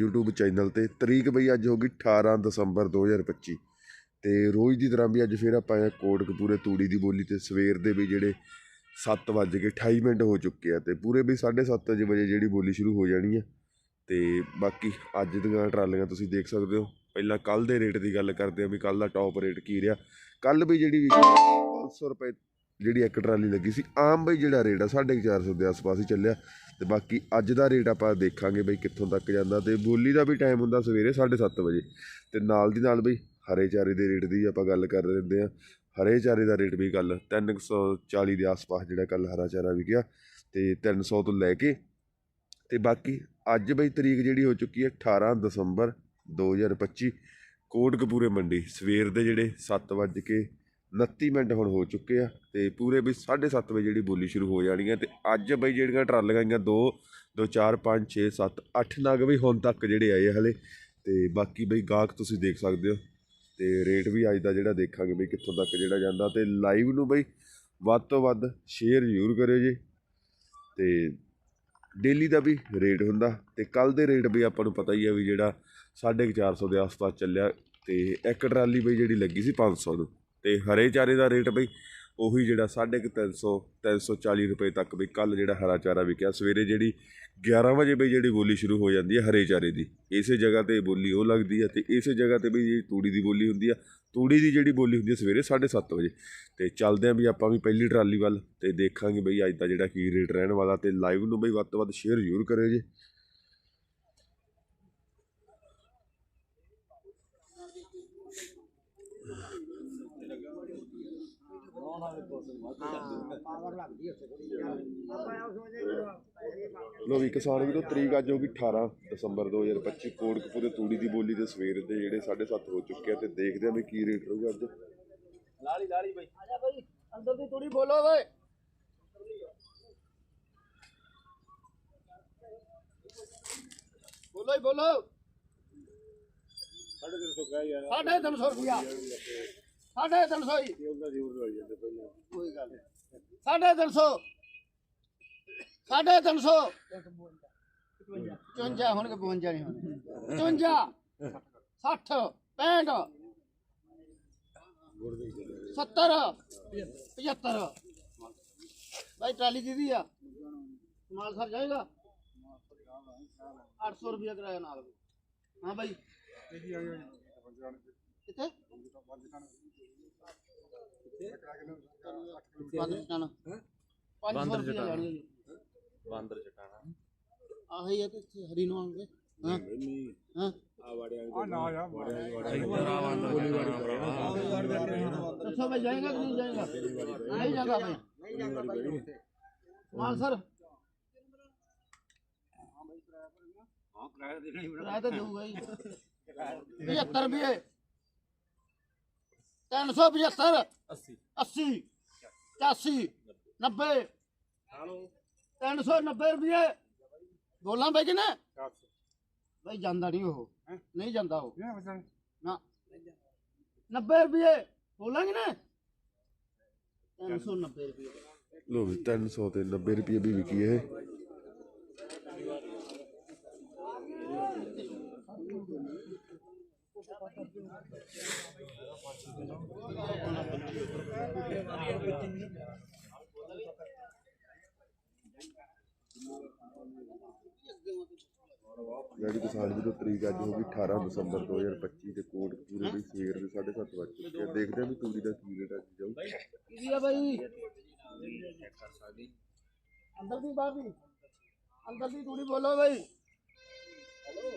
YouTube channel ਤੇ ਤਰੀਕ ਬਈ ਅੱਜ ਹੋ ਗਈ 18 ਦਸੰਬਰ 2025 ਤੇ ਰੋਜ਼ ਦੀ ਤਰ੍ਹਾਂ ਵੀ ਅੱਜ ਫਿਰ ਆਪਾਂ ਆਏ ਕੋਟਕਪੂਰੇ ਤੂੜੀ ਦੀ ਬੋਲੀ ਤੇ ਸਵੇਰ ਦੇ ਵੀ ਜਿਹੜੇ 7 ਵੱਜ ਕੇ 28 ਮਿੰਟ ਹੋ ਚੁੱਕੇ ਆ ਤੇ ਪੂਰੇ ਵੀ 7:30 ਵਜੇ ਜਿਹੜੀ ਬੋਲੀ ਸ਼ੁਰੂ ਹੋ ਜਾਣੀ ਆ ਤੇ ਬਾਕੀ ਅੱਜ ਦੀਆਂ ਟਰਾਲੀਆਂ ਤੁਸੀਂ ਦੇਖ ਸਕਦੇ ਹੋ। ਪਹਿਲਾਂ ਕੱਲ ਦੇ ਰੇਟ ਦੀ ਗੱਲ ਕਰਦੇ ਆ ਵੀ ਕੱਲ ਦਾ ਟੌਪ ਰੇਟ ਕੀ ਰਿਹਾ। ਕੱਲ ਵੀ ਜਿਹੜੀ ਵੀ 500 ਰੁਪਏ ਜਿਹੜੀ ਇੱਕ ਟਰਾਲੀ ਲੱਗੀ ਸੀ, ਆਮ ਬਈ ਜਿਹੜਾ ਰੇਟ ਆ 450 ਦੇ ਆਸ-ਪਾਸ ਹੀ ਚੱਲਿਆ। ਤੇ ਬਾਕੀ ਅੱਜ ਦਾ ਰੇਟ ਆਪਾਂ ਦੇਖਾਂਗੇ ਬਈ ਕਿੱਥੋਂ ਤੱਕ ਜਾਂਦਾ। ਤੇ ਬੋਲੀ ਦਾ ਵੀ ਟਾਈਮ ਹੁੰਦਾ ਸਵੇਰੇ 7:30 ਵਜੇ। ਤੇ ਨਾਲ ਦੀ ਨਾਲ ਬਈ ਹਰੇ ਚਾਰੇ ਦੇ ਰੇਟ ਦੀ ਆਪਾਂ ਗੱਲ ਕਰ ਰਹੇ ਹਾਂ। ਹਰੇ ਚਾਰੇ ਦਾ ਰੇਟ ਵੀ ਕੱਲ 340 ਦੇ ਆਸ-ਪਾਸ ਜਿਹੜਾ ਕੱਲ ਹਰਾ ਚਾਰਾ ਵਿਕਿਆ, ਤੇ 300 ਤੋਂ ਲੈ ਕੇ ਤੇ ਬਾਕੀ ਅੱਜ ਬਈ ਤਰੀਕ ਜਿਹੜੀ ਹੋ ਚੁੱਕੀ ਹੈ 18 ਦਸੰਬਰ 2025 ਕੋਟਕਪੂਰੇ ਮੰਡੀ। ਸਵੇਰ ਦੇ ਜਿਹੜੇ 7 ਵੱਜ ਕੇ 29 ਮਿੰਟ ਹੁਣ ਹੋ ਚੁੱਕੇ ਆ ਤੇ ਪੂਰੇ ਵੀ 7:30 ਵਜੇ ਜਿਹੜੀ ਬੋਲੀ ਸ਼ੁਰੂ ਹੋ ਜਾਣੀ ਹੈ ਤੇ ਅੱਜ ਬਈ ਜਿਹੜੀਆਂ ਟਰਾਲੀਆਂ ਆਈਆਂ 2 2 4 5 6 7 8 ਨਗ ਵੀ ਹੁਣ ਤੱਕ ਜਿਹੜੇ ਆਏ ਆ ਹਲੇ ਤੇ ਬਾਕੀ ਬਈ ਗਾਹਕ ਤੁਸੀਂ ਦੇਖ ਸਕਦੇ ਹੋ ਤੇ ਰੇਟ ਵੀ ਅੱਜ ਦਾ ਜਿਹੜਾ ਦੇਖਾਂਗੇ ਬਈ ਕਿੱਥੋਂ ਤੱਕ ਜਿਹੜਾ ਜਾਂਦਾ ਤੇ ਲਾਈਵ ਨੂੰ ਬਈ ਵੱਧ ਤੋਂ ਵੱਧ ਸ਼ੇਅਰ ਜ਼ਰੂਰ ਕਰਿਓ ਜੀ ਤੇ ਡੇਲੀ ਦਾ ਵੀ ਰੇਟ ਹੁੰਦਾ ਤੇ ਕੱਲ ਦੇ ਰੇਟ ਵੀ ਆਪਾਂ ਨੂੰ ਪਤਾ ਹੀ ਆ ਵੀ ਜਿਹੜਾ 450 ਦੇ ਆਸ-ਪਾਸ ਚੱਲਿਆ ਤੇ ਇੱਕ ਟਰਾਲੀ ਬਈ ਜਿਹੜੀ ਲੱਗੀ ਸੀ 500 ਨੂੰ। ਤੇ ਹਰੇ ਚਾਰੇ ਦਾ ਰੇਟ ਬਈ ਉਹੀ ਜਿਹੜਾ 350 340 ਰੁਪਏ ਤੱਕ ਵੀ ਕੱਲ ਜਿਹੜਾ ਹਰਾ ਚਾਰਾ ਵਿਕਿਆ, ਸਵੇਰੇ ਜਿਹੜੀ 11 ਵਜੇ ਬਈ ਜਿਹੜੀ ਬੋਲੀ ਸ਼ੁਰੂ ਹੋ ਜਾਂਦੀ ਹੈ ਹਰੇ ਚਾਰੇ ਦੀ। ਇਸੇ ਜਗ੍ਹਾ ਤੇ ਬੋਲੀ ਉਹ ਲੱਗਦੀ ਹੈ ਤੇ ਇਸੇ ਜਗ੍ਹਾ ਤੇ ਬਈ ਜਿਹੜੀ ਤੂੜੀ ਦੀ ਬੋਲੀ ਹੁੰਦੀ ਆ ਤੂੜੀ ਦੀ ਜਿਹੜੀ ਬੋਲੀ ਹੁੰਦੀ ਹੈ ਸਵੇਰੇ 7:30 ਵਜੇ। ਤੇ ਚੱਲਦੇ ਆਂ ਵੀ ਆਪਾਂ ਵੀ ਪਹਿਲੀ ਟਰਾਲੀ ਵੱਲ ਤੇ ਦੇਖਾਂਗੇ ਬਈ ਅੱਜ ਦਾ ਜਿਹੜਾ ਕੀ ਰੇਟ ਰਹਿਣ ਵਾਲਾ ਤੇ ਲਾਈਵ ਨੂੰ ਬਈ ਵੱਧ ਤੋਂ ਵੱਧ ਸ਼ੇਅਰ ਜ਼ਰੂਰ ਕਰਿਓ ਜੀ। ਲੋ ਵੀ ਕਿਸਾਨ ਵੀਰੋ ਤਰੀਕ ਅੱਜ ਹੋ ਗਈ 18 ਦਸੰਬਰ 2025 ਕੋਟਕਪੂਰੇ ਤੂੜੀ ਦੀ ਬੋਲੀ ਦੇ ਸਵੇਰ ਦੇ ਜਿਹੜੇ 7:30 ਹੋ ਚੁੱਕੇ ਆ ਤੇ ਦੇਖਦੇ ਆਂ ਵੀ ਕੀ ਰੇਟ ਰਹੂਗਾ ਅੱਜ। ਲਾਲੀ ਲਾਲੀ ਬਾਈ। ਆਜਾ ਭਾਈ ਅੰਦਰ ਦੀ ਤੂੜੀ ਬੋਲੋ ਓਏ। ਬੋਲੋ ਹੀ ਬੋਲੋ। ਸਾਡੇ ਦਿਨ ਤੋਂ ਗਿਆ ਯਾਰ। ਸਾਢੇ ਤਿੰਨ ਸੌ ਰੁਪਿਆ ਸਾਢੇ ਤਿੰਨ ਸੌ ਹੀ ਇਹ ਉਹਦਾ ਜ਼ਰੂਰ ਹੋ ਜਾਂਦੇ ਪਹਿਲਾਂ ਕੋਈ ਗੱਲ ਨਹੀਂ। ਸਾਢੇ ਤਿੰਨ ਸੌ। ਸਾਢੇ ਤਿੰਨ ਸੌ। 54 ਹੁਣ ਕਿ 52 ਨਹੀਂ ਹੋਣੇ। 54 60 65 70 75 ਭਾਈ ਟਰਾਲੀ ਦੀਦੀ ਆ। ਮਾਲ ਸਰ ਜਾਏਗਾ? 800 ਰੁਪਏ ਕਿਰਾਇਆ ਨਾਲ। ਹਾਂ ਭਾਈ ਕਿੱਥੇ? ਬਾਂਦਰ ਚਟਾਣਾ 500 ਰੁਪਏ ਲੈਣਗੇ ਜੀ ਬਾਂਦਰ ਚਟਾਣਾ ਆਹੀ ਹੈ ਤੇ ਹਰੀ ਨੂੰ ਆਉਂਗੇ ਹਾਂ। ਹਾਂ। ਆ ਵਾੜਿਆਂ ਆ। ਨਾ ਆ ਦੱਸੋ ਭਾਈ ਜਾਏਗਾ ਕਿ ਨਹੀਂ ਜਾਏਗਾ? ਨਹੀਂ ਜਾਂਦਾ ਭਾਈ ਨਹੀਂ ਜਾਂਦਾ ਭਾਈ ਮਾਨ ਸਰ। ਹਾਂ ਕਿਰਾਇਆ ਦੇਣਾ ਹੀ ਕਿਰਾਇਆ ਤਾਂ ਦੇਊਗਾ ਹੀ। 75 ਰੁਪਏ। 375 80 80 85 90 390 ਰੁਪਏ ਬੋਲਾਂ ਭਾਈ ਕਿਨੇ ਭਾਈ ਜਾਂਦਾ ਨਹੀਂ ਉਹ। ਨਹੀਂ ਜਾਂਦਾ ਉਹ। ਨਾ। 90 ਰੁਪਏ ਬੋਲਾਂਗੇ ਨਾ? 390 ਰੁਪਏ ਲੋ ਵੀ 300 ਤੇ 90 ਰੁਪਏ ਵੀ ਵਿਕੀ ਇਹ। ਜਿਹੜੀ ਕਿਸਾਨ ਦੀ ਤਰੀਕ ਅੱਜ ਹੋ ਗਈ 18 ਦਸੰਬਰ 2025 ਤੇ ਕੋਟ ਪੂਰੇ ਦੀ ਸਵੇਰ ਦੇ 7:30 ਵਜੇ ਚੁੱਕੇ ਆ ਦੇਖਦੇ ਆ ਵੀ ਤੂੜੀ ਦਾ ਕੀ ਰੇਟ ਅੱਜ ਜਾਊ ਕੀ ਆ ਬਾਈ ਅੰਦਰ ਦੀ ਬਾਹਰ ਦੀ ਅੰਦਰ ਦੀ ਤੂੜੀ ਬੋਲੋ ਬਾਈ ਹੈਲੋ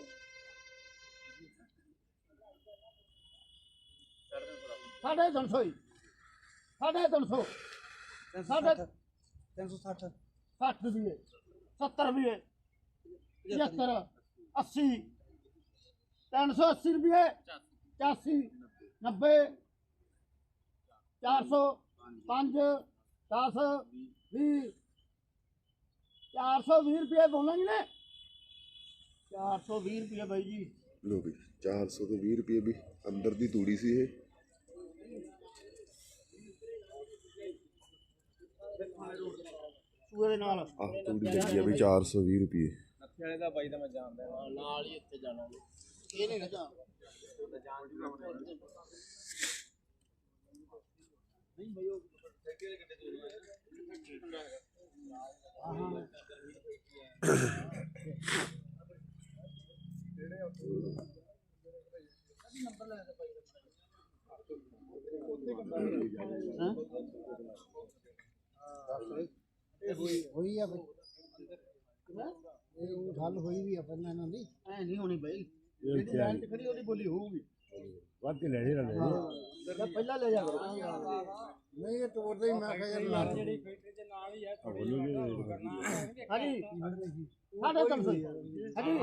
350 ਜੀ। 350 360 360 60 ਰੁਪਏ 70 ਰੁਪਏ 75 80 380 ਰੁਪਏ 84 90 400 5 10 20 420 ਰੁਪਏ ਬੋਲਾਂਗੇ ਨੇ। 420 ਰੁਪਏ ਬਾਈ ਜੀ। ਲੋ ਵੀ 420 ਰੁਪਏ ਵੀ ਅੰਦਰ ਦੀ ਤੂੜੀ ਸੀ ਇਹ। ਸੂਏ ਦੇ ਨਾਲ। ਆਹ ਤੂੜੀ ਲੱਗੀ ਆ ਵੀ 420 ਰੁਪਏ। ਵਾਲੇ ਦਾ ਬਾਈ ਦਾ ਮੈਂ ਜਾਣਦਾ ਨਾਲ ਹੀ ਇੱਥੇ ਜਾਣਾ ਇਹ ਨਹੀਂ ਨਾ ਜਾ ਹੋਈ ਆ ਬਈ। ਇਹ ਗੱਲ ਹੋਈ ਵੀ ਆ ਪਹਿਲਾਂ ਇਹਨਾਂ ਦੀ। ਐ ਨਹੀਂ ਹੋਣੀ ਬਈ। ਜਿਹੜੀ ਲਾਈਨ ਤੇ ਖੜੀ ਉਹਦੀ ਬੋਲੀ ਹੋਊਗੀ। ਵੱਧ ਕੇ ਲੈ ਲੈ ਹਾਂ। ਪਹਿਲਾਂ ਲੈ ਜਾ ਕਰੋ। ਨਹੀਂ ਇਹ ਤੋੜਦੇ ਹੀ ਮੈਂ ਕਿਹਾ ਯਾਰ ਲਾ ਜਿਹੜੀ ਫੈਕਟਰੀ ਦੇ ਨਾਲ ਹੀ ਆ ਹਾਂਜੀ। ਸਾਢੇ ਤਿੰਨ ਸੌ ਜੀ। ਹਾਂਜੀ।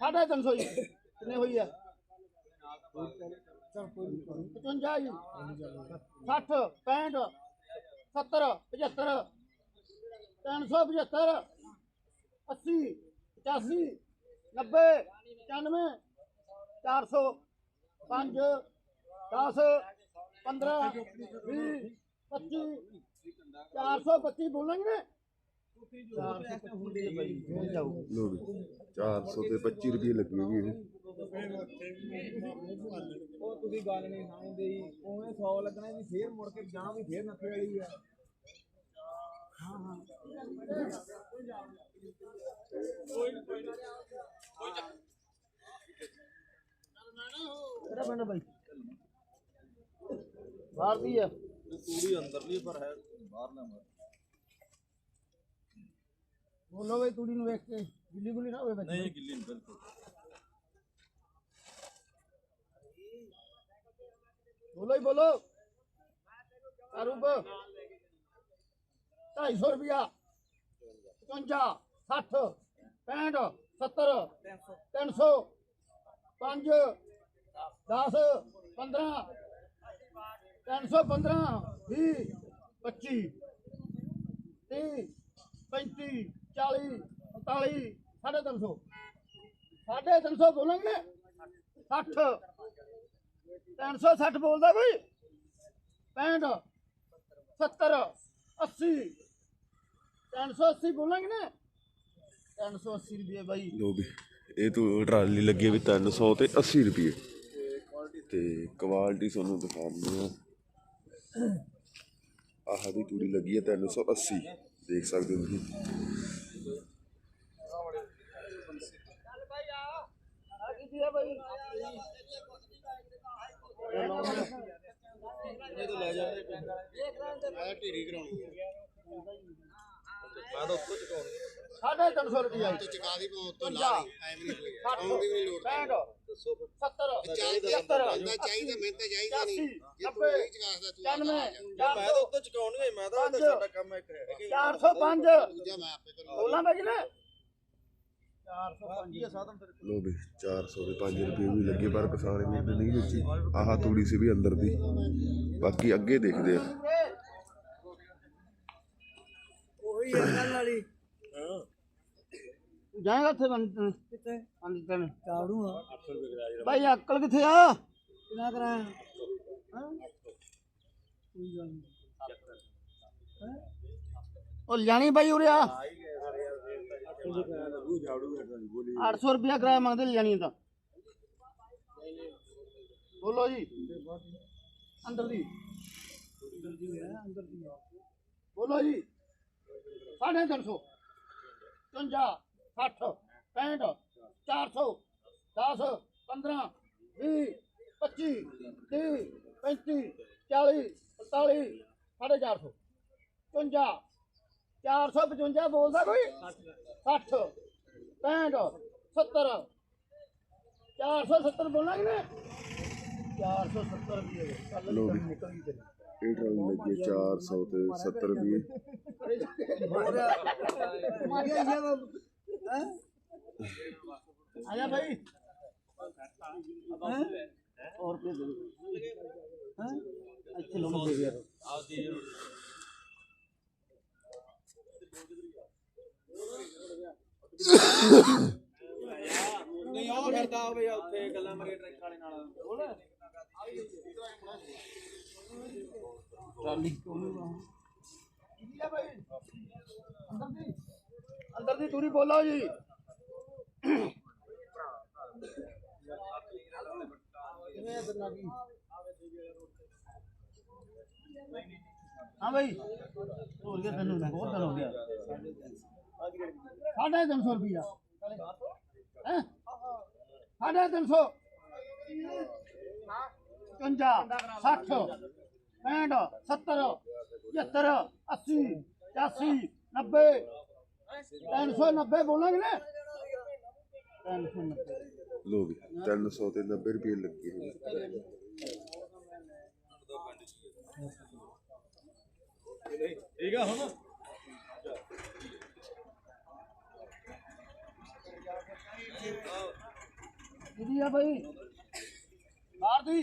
ਸਾਢੇ ਤਿੰਨ ਸੌ ਜੀ। ਕਿੰਨੇ ਹੋਈ ਆ? 55 ਜੀ। 60 65 70 75 375 80 85 90 95 400 5 10 15 20 25 425 ਬੋਲਾਂਗੇ ਨੇ 425 ਬਈ ਹੋ ਜਾਊ ਲੋ ਵੀ 400 ਤੇ 25 ਰੁਪਏ ਲੱਗੇਗੀ ਉਹ ਤੁਸੀਂ ਗੱਲ ਨਹੀਂ ਸਮਝਦੇ ਜੀ। ਉਵੇਂ 100 ਲੱਗਣਾ ਵੀ ਫੇਰ ਮੁੜ ਕੇ ਜਾਣਾ ਵੀ ਫੇਰ ਨੱਥੇ ਵਾਲੀ ਆ। ਕਿਹੜਾ ਪਿੰਡ ਬਾਈ ਬਾਹਰ ਦੀ ਆ ਤੂੜੀ ਅੰਦਰਲੀ ਪਰ ਹੈ ਬਾਹਰ ਨਾ ਮਰ ਬੋਲੋ ਬਈ ਤੂੜੀ ਨੂੰ ਵੇਖ ਕੇ ਗਿੱਲੀ ਗੁੱਲੀ ਨਾ ਹੋਵੇ ਵਿੱਚ ਨਹੀਂ ਗਿੱਲੀ ਨੀ ਬਿਲਕੁਲ ਬੋਲੋ ਹੀ। ਬੋਲੋ ਅਰੂਪ 250 ਰੁਪਿਆ 55 60 65 70 300 5 10 15 315 20 25 30 35 40 45 ਸਾਢੇ ਤਿੰਨ ਸੌ। ਸਾਢੇ ਤਿੰਨ ਸੌ ਬੋਲਾਂਗੇ? 60 360 ਬੋਲਦਾ ਕੋਈ? 65 70 80 380 ਬੋਲਾਂਗੇ ਨਾ। 380 ਰੁਪਏ ਬਾਈ। ਲੋ ਵੀ ਇਹ ਤੋਂ ਟਰਾਲੀ ਲੱਗੀ ਵੀ 300 ਤੇ 80 ਰੁਪਏ। ਤੇ ਕੁਆਲਿਟੀ ਤੁਹਾਨੂੰ ਦਿਖਾਉਂਦੇ ਆ। ਆਹ ਦੀ ਤੂੜੀ ਲੱਗੀ ਹੈ 380 ਦੇਖ ਸਕਦੇ ਹੋ ਤੁਸੀਂ। ਮੈਂ ਤਾਂ ਉੱਤੋਂ ਚਕਾਉਣੀ ਸਾਢੇ ਤਿੰਨ ਸੌ ਰੁਪਏ ਆਈ ਚਕਾ ਦੀ ਉੱਤੋਂ ਲਾ ਲਈ ਐਵੇਂ ਨਹੀਂ ਹੋਈ। ਆਉਣ ਦੀ ਵੀ ਨਹੀਂ ਲੋੜ 65 70 ਚਾਹੀਦਾ ਬੰਦਾ ਚਾਹੀਦਾ ਮੈਂ ਤਾਂ ਚਾਹੀਦਾ ਨਹੀਂ। ਜੇ ਤੂੰ ਨਹੀਂ ਚਕਾਸਦਾ ਤੂੰ ਆਪਦਾ ਆ ਜਾ। 95 ਮੈਂ ਤਾਂ ਉੱਤੋਂ ਚਕਾਉਣੀ ਹੋਈ ਮੈਂ ਤਾਂ ਪੰਜ। ਸਾਡਾ ਕੰਮ ਇੱਕ ਹੈ। ਕਿ 405 ਦੂਜਾ ਮੈਂ ਆਪੇ ਕਰੂੰਗਾ ਬੋਲਾਂ ਬਾਈ ਨੇ? 405 ਇਹ ਸਾਧਨ ਫਿਰ ਲੋ ਵੀ 400 ਦੇ 5 ਰੁਪਏ ਵੀ ਲੱਗੇ ਪਰ ਕਿਸਾਨ ਵੀਰ ਨੇ ਨਹੀਂ ਵੇਚੀ ਆਹ ਤੂੜੀ ਸੀ ਵੀ ਅੰਦਰ ਦੀ। ਬਾਕੀ ਅੱਗੇ ਦੇਖਦੇ ਆ। ਉਹੀ ਹੈ ਗੱਲ ਵਾਲੀ। ਜਾਏਗਾ ਉੱਥੇ ਬੰਦ ਕਿੱਥੇ? ਬੰਦ ਤਨ ਕਾੜੂ ਆ? 800 ਰੁਪਏ ਕਰਾਇਆ ਬਾਈ ਅਕਲ ਕਿੱਥੇ ਆ? ਕਿੰਨਾ ਕਰਾਇਆ? ਉਹ ਲਿਆਣੀ ਬਾਈ ਉਰੇ ਆ। ਆਈ ਗਏ ਸਾਰੇ ਯਾਰ ਉਹ ਝਾੜੂ ਘਟਣ ਬੋਲੀ 800 ਰੁਪਿਆ ਕਿਰਾਇਆ ਮੰਗਦੇ ਲਿਆਣੀ ਤਾਂ ਬੋਲੋ ਜੀ ਅੰਦਰ ਦੀ ਬੋਲੋ ਜੀ। ਸਾਢੇ ਤਿੰਨ ਸੌ। 55 60 65 400 10 15 20 25 30 35 40 45 ਸਾਢੇ 400 55 455 ਬੋਲਦਾ ਕੋਈ? 60 65 70 470 ਬੋਲਾਂਗੇ ਨਾ 470 ਰੁਪਏ। ਕੱਲ ਲਓ ਵੀ। ਨਿਕਲ ਗਈ ਤੇਰੀ। ਇਹ ਟਰਾਲੀ ਲੱਗੀ ਹੈ 400 ਤੇ 70 ਰੁਪਏ ਆਇਆ ਭਾਈ और रुपये दे दो हैं अच्छे लोग दे दिया ਨਹੀਂ ਉਹ ਫਿਰਦਾ ਹੋਵੇ ਉੱਥੇ ਗੱਲਾਂ ਮਰੇ ਟਰੱਕ ਵਾਲੇ ਨਾਲ ट्राली अंदर दी दूरी बोलो जी हाँ भाई हो गया तेन बहुत डर हो गया साढ़े तीन सौ रुपया साढ़े तीन सौ 55 60 65 70 75 80 85 90 390 ਬੋਲਾਂਗੇ ਨਾ 390 ਲੋ ਵੀ 300 ਤੇ 90 ਰੁਪਏ ਲੱਗੇ ਠੀਕ ਆ ਹੁਣ? ਕਿਹਦੀ ਆ ਬਈ? ਬਾਹਰ ਦੀ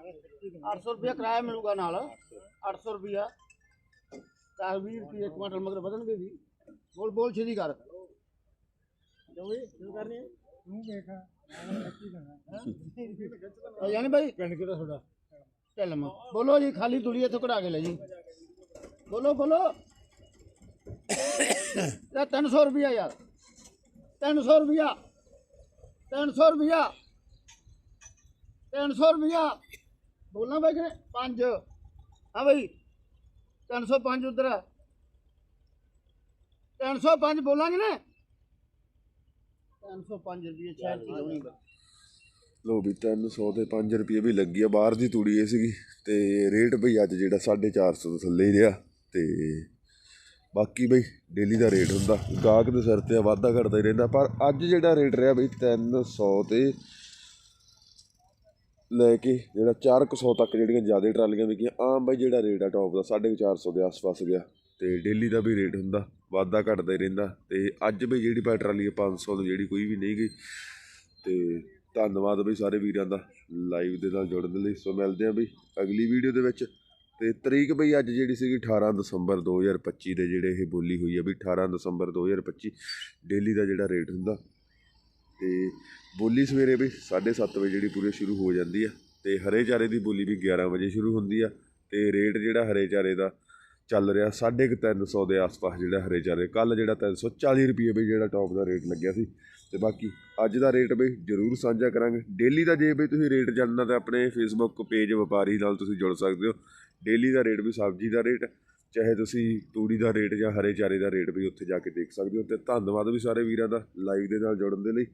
800 ਰੁਪਿਆ ਕਿਰਾਇਆ ਮਿਲੂਗਾ ਨਾਲ 800 ਰੁਪਿਆ 40 ਰੁਪਏ ਕੁਆਟਰ ਮਗਰ ਵਧਣਗੇ ਜੀ। ਬੋਲ ਬੋਲ ਛੇਦੀ ਕਰ। ਦੋਵੇਂ ਸ਼ੁਰੂ ਕਰਨੀ ਤੂੰ ਦੇਖ ਯਾਨੀ ਭਾਈ ਬੋਲੋ ਜੀ ਖਾਲੀ ਤੁਲੀ ਇੱਥੋਂ ਕਢਾ ਕੇ ਲੈ ਜੀ। ਬੋਲੋ ਬੋਲੋ। ਇਹ 300 ਰੁਪਿਆ ਯਾਰ। 300 ਰੁਪਿਆ 300 ਰੁਪਿਆ 300 ਰੁਪਿਆ ਬੋਲਣਾ ਬਾਈ ਕਿ ਪੰਜ। ਹਾਂ ਬਾਈ। 305 ਉਧਰ 305 ਬੋਲਾਂਗੇ ਨਾ 305 ਰੁਪਏ ਸ਼ਾਇਦ ਕੀ ਹੋਣੀ ਲੋ ਵੀ 300 ਤੇ 5 ਰੁਪਏ ਵੀ ਲੱਗੀ ਆ ਬਾਹਰ ਦੀ ਤੂੜੀ ਇਹ ਸੀਗੀ। ਤੇ ਰੇਟ ਬਈ ਅੱਜ ਜਿਹੜਾ 450 ਤੋਂ ਥੱਲੇ ਹੀ ਰਿਹਾ। ਤੇ ਬਾਕੀ ਬਈ ਡੇਲੀ ਦਾ ਰੇਟ ਹੁੰਦਾ। ਗਾਹਕ ਦੇ ਸਿਰ ਤੇ ਆ, ਵਾਧਾ ਘਟਦਾ ਹੀ ਰਹਿੰਦਾ। ਪਰ ਅੱਜ ਜਿਹੜਾ ਰੇਟ ਰਿਹਾ ਬਈ 300 ਤੇ ਲੈ ਕੇ ਜਿਹੜਾ 400 ਤੱਕ ਜਿਹੜੀਆਂ ਜ਼ਿਆਦਾ ਟਰਾਲੀਆਂ ਵਿਕੀਆਂ, ਆਮ ਬਾਈ ਜਿਹੜਾ ਰੇਟ ਆ ਟੌਪ ਦਾ 450 ਦੇ ਆਸ-ਪਾਸ ਗਿਆ। ਤੇ ਡੇਲੀ ਦਾ ਵੀ ਰੇਟ ਹੁੰਦਾ, ਵਾਧਾ ਘਟਦਾ ਹੀ ਰਹਿੰਦਾ। ਤੇ ਅੱਜ ਬਈ ਜਿਹੜੀ ਪਾ ਟਰਾਲੀ ਆ 500 ਦੀ, ਜਿਹੜੀ ਕੋਈ ਵੀ ਨਹੀਂ ਗਈ। ਤੇ ਧੰਨਵਾਦ ਬਈ ਸਾਰੇ ਵੀਰਾਂ ਦਾ ਲਾਈਵ ਦੇ ਨਾਲ ਜੁੜਨ ਦੇ ਲਈ। ਸੋ ਮਿਲਦੇ ਆਂ ਬਈ ਅਗਲੀ ਵੀਡੀਓ ਦੇ ਵਿੱਚ। ਤੇ ਤਰੀਕ ਬਈ ਅੱਜ ਜਿਹੜੀ ਸੀਗੀ 18 ਦਸੰਬਰ 2025 ਦੇ, ਜਿਹੜੇ ਇਹ ਬੋਲੀ ਹੋਈ ਆ ਵੀ 18 ਦਸੰਬਰ 2025 ਡੇਲੀ ਦਾ ਜਿਹੜਾ ਰੇਟ ਹੁੰਦਾ। ਤੇ ਬੋਲੀ ਸਵੇਰੇ ਵੀ 7:30 ਵਜੇ ਜਿਹੜੀ ਪੂਰੀ ਸ਼ੁਰੂ ਹੋ ਜਾਂਦੀ ਆ ਤੇ ਹਰੇ ਚਾਰੇ ਦੀ ਬੋਲੀ ਵੀ 11 ਵਜੇ ਸ਼ੁਰੂ ਹੁੰਦੀ ਆ ਤੇ ਰੇਟ ਜਿਹੜਾ ਹਰੇ ਚਾਰੇ ਦਾ ਚੱਲ ਰਿਹਾ 350 ਦੇ ਆਸ-ਪਾਸ ਜਿਹੜਾ ਹਰੇ ਚਾਰੇ ਕੱਲ ਜਿਹੜਾ 340 ਰੁਪਏ ਵੀ ਜਿਹੜਾ ਟੌਪ ਦਾ ਰੇਟ ਲੱਗਿਆ ਸੀ। ਤੇ ਬਾਕੀ ਅੱਜ ਦਾ ਰੇਟ ਵੀ ਜਰੂਰ ਸਾਂਝਾ ਕਰਾਂਗੇ। ਡੇਲੀ ਦਾ ਜੇ ਵੀ ਤੁਸੀਂ ਰੇਟ ਜਾਣਨਾ ਤਾਂ ਆਪਣੇ ਫੇਸਬੁੱਕ ਪੇਜ ਵਪਾਰੀ ਨਾਲ ਤੁਸੀਂ ਜੁੜ ਸਕਦੇ ਹੋ। ਡੇਲੀ ਦਾ ਰੇਟ ਵੀ ਸਬਜ਼ੀ ਦਾ ਰੇਟ ਚਾਹੇ ਤੁਸੀਂ ਤੂੜੀ ਦਾ ਰੇਟ ਜਾਂ ਹਰੇ ਚਾਰੇ ਦਾ ਰੇਟ ਵੀ ਉੱਥੇ ਜਾ ਕੇ ਦੇਖ ਸਕਦੇ ਹੋ। ਤੇ ਧੰਨਵਾਦ ਵੀ ਸਾਰੇ ਵੀਰਾਂ ਦਾ ਲਾਈਵ ਦੇ ਨਾਲ ਜੁੜਨ ਦੇ ਲਈ।